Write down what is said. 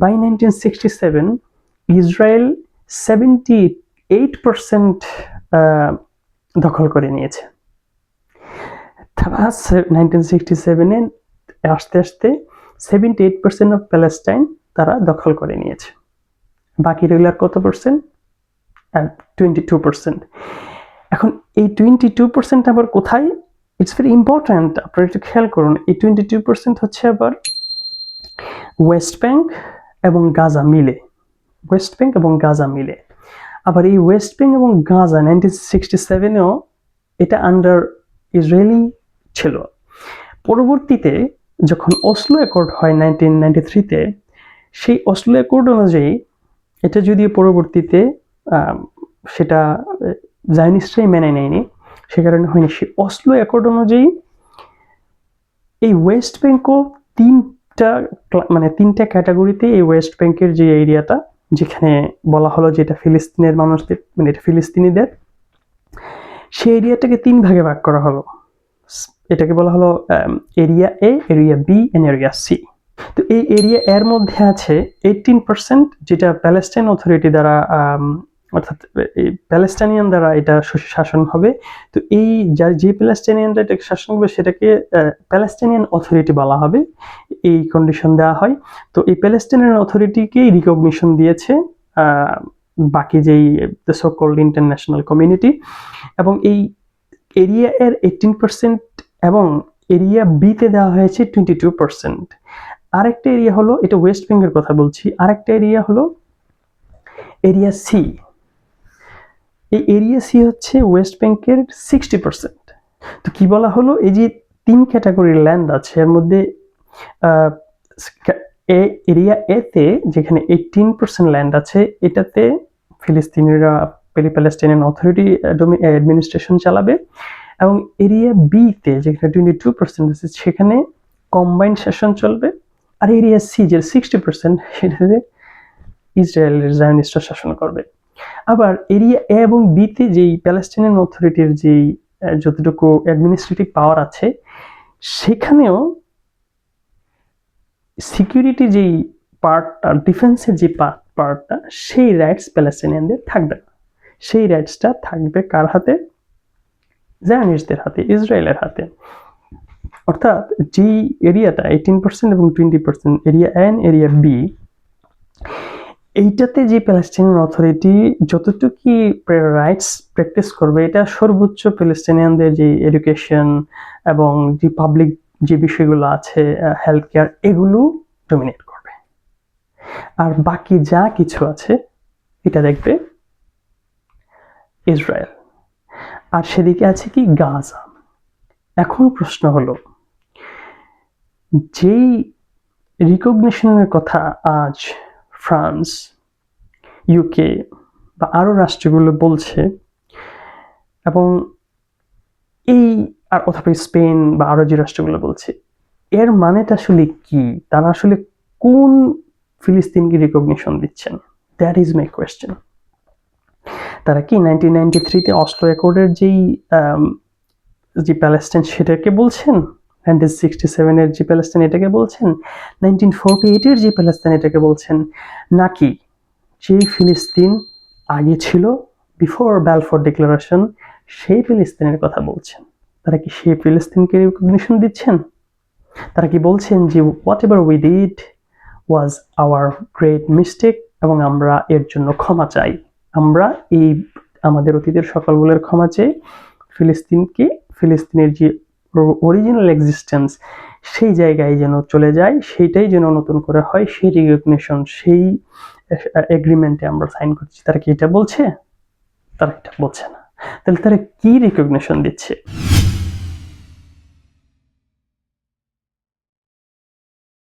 by 1967 Israel seventy eight percent দখল করে নিয়েছে। তারা নাইনটিন সিক্সটি সেভেনে আস্তে আস্তে seventy eight percent of Palestine তারা দখল করে নিয়েছে। বাকি রেগুলার কত পার্সেন্ট টোয়েন্টি টু পার্সেন্ট এখন এই টোয়েন্টি টু পার্সেন্ট আবার কোথায়? ইটস ভেরি ইম্পর্ট্যান্ট আপনারা একটু খেয়াল করুন, এই টোয়েন্টি টু পার্সেন্ট হচ্ছে আবার ওয়েস্ট ব্যাংক এবং গাজা মিলে ওয়েস্ট ব্যাংক এবং গাজা মিলে। আবার এই ওয়েস্ট ব্যাংক এবং গাজা নাইনটিন সিক্সটি সেভেনেও এটা আন্ডার ইসরায়েলি ছিল। পরবর্তীতে যখন অসলো অ্যাকর্ড হয় নাইনটিন নাইনটি থ্রিতে সেই অসলো অ্যাকর্ড অনুযায়ী এটা যদিও পরবর্তীতে সেটা জায়নিস্টরাই মেনে নেয়নি, সে কারণে হয়নি। সে অসলো অ্যাকর্ড অনুযায়ী এই ওয়েস্ট ব্যাংকও তিনটা মানে তিনটা ক্যাটাগরিতে এই ওয়েস্ট ব্যাংকের যে এরিয়াটা যেখানে বলা হলো যে এটা ফিলিস্তিনের মানুষদের মানে এটা ফিলিস্তিনিদের, সেই এরিয়াটাকে তিন ভাগে ভাগ করা হলো। এটাকে বলা হলো area A area B and area C তো এই এরিয়া এর মধ্যে আছে এইটিন পার্সেন্ট যেটা প্যালেস্টাইন অথরিটি দ্বারা অর্থাৎ এই প্যালেস্টাইনিয়ান দ্বারা এটা শাসন হবে। তো এই যার, যে প্যালেস্টাইনিয়ানরা এটাকে শাসন করবে, সেটাকে প্যালেস্টাইনিয়ান অথরিটি বলা হবে। এই কন্ডিশন দেওয়া হয়। তো এই প্যালেস্টাইনিয়ান অথরিটিকেই রিকগনিশন দিয়েছে বাকি যেই সকল্ড ইন্টারন্যাশনাল কমিউনিটি এবং এই এরিয়া এর এইটিন পার্সেন্ট এবং এরিয়া বিতে দেওয়া হয়েছে টোয়েন্টি টু পার্সেন্ট আরেকটা এরিয়া হলো, এটা ওয়েস্ট বেঙ্গের কথা বলছি। আরেকটা এরিয়া হলো এরিয়া সি এই এরিয়া সি হচ্ছে ওয়েস্ট ব্যাংকের সিক্সটি পার্সেন্ট তো কি বলা হলো? এই যে তিন ক্যাটাগরির ল্যান্ড আছে, এর মধ্যে এ, এরিয়া এতে যেখানে এইটিন পার্সেন্ট ল্যান্ড আছে, এটাতে ফিলিস্তিনিরা প্যালেস্টাইনিয়ান অথরিটি অ্যাডমিনিস্ট্রেশন চালাবে। এবং এরিয়া বিতে যেখানে টোয়েন্টি টু পার্সেন্ট আছে, সেখানে কম্বাইন্ড শাসন চলবে। আর এরিয়া সি যে সিক্সটি পার্সেন্ট সেটাতে ইসরায়েলের জায়নিস্টরা শাসন করবে। আবার এরিয়া এ এবং বিতে যেই প্যালেস্টাইনিয়ান অথরিটির যেই যতটুকু অ্যাডমিনিস্ট্রেটিভ পাওয়ার আছে, সেখানেও সিকিউরিটি যেই পার্টটা ডিফেন্সের যে পার্টটা সেই রাইটস প্যালেস্টাইনিয়ানদের থাকবে না। সেই রাইটসটা থাকবে কার হাতে? জায়নিস্টদের হাতে, ইসরায়েলের হাতে। অর্থাৎ যেই এরিয়াটা এইটিন পার্সেন্ট এবং twenty percent area and area B এইটাতে যে প্যালেস্টাইনিয়ান অথরিটি যতটুকু রাইটস প্র্যাকটিস করবে, এটা সর্বোচ্চ প্যালেস্টাইনিয়ানদের যে এডুকেশন এবং যে পাবলিক যে বিষয়গুলো আছে হেলথ কেয়ার এগুলো ডমিনেট করবে। আর বাকি যা কিছু আছে, এটা দেখবে ইসরায়েল আর সেদিকে আছে কি গাজা এখন প্রশ্ন হলো, যেই রিকগনিশনের কথা আজ ফ্রান্স ইউকে বা আরও রাষ্ট্রগুলো বলছে এবং এই আর অথবা স্পেন বা আরও যে রাষ্ট্রগুলো বলছে, এর মানেটা আসলে কি? তারা আসলে কোন ফিলিস্তিনকে রিকগনিশন দিচ্ছেন? দ্যাট ইজ মাই কোয়েশ্চেন তারা কি নাইনটিন নাইনটি থ্রিতে অস্ট্রো অ্যাকর্ডের যেই যে প্যালেস্টাইন সেটাকে বলছেন? নাইনটিন সিক্সটি সেভেনের যে প্যালেস্টাইন এটাকে বলছেন? নাইনটিন ফোরটি এইটের যে প্যালেস্তাইন এটাকে বলছেন। নাকি যেই ফিলিস্তিন আগে ছিল বিফোর ব্যালফোর ডিক্লারেশন সেই ফিলিস্তিনের কথা বলছেন? তারা কি সেই ফিলিস্তিনকে রিকগনিশন দিচ্ছেন? তারা কি বলছেন যে whatever we did was our great mistake এবং আমরা এর জন্য ক্ষমা চাই? আমরা এই আমাদের অতীতের সকল ভুলের ক্ষমা চেয়ে ফিলিস্তিনকে, ফিলিস্তিনের যে অরিজিনাল এক্সিস্টেন্স সেই জায়গায় যেন চলে যায়, সেইটাই যেন নতুন করে হয়, সেই রিকগনিশন সেই এগ্রিমেন্টে আমরা সাইন করছি। তারা কি এটা বলছে? তারা এটা বলছে না। তাহলে তারা কি রিকগনিশন দিচ্ছে?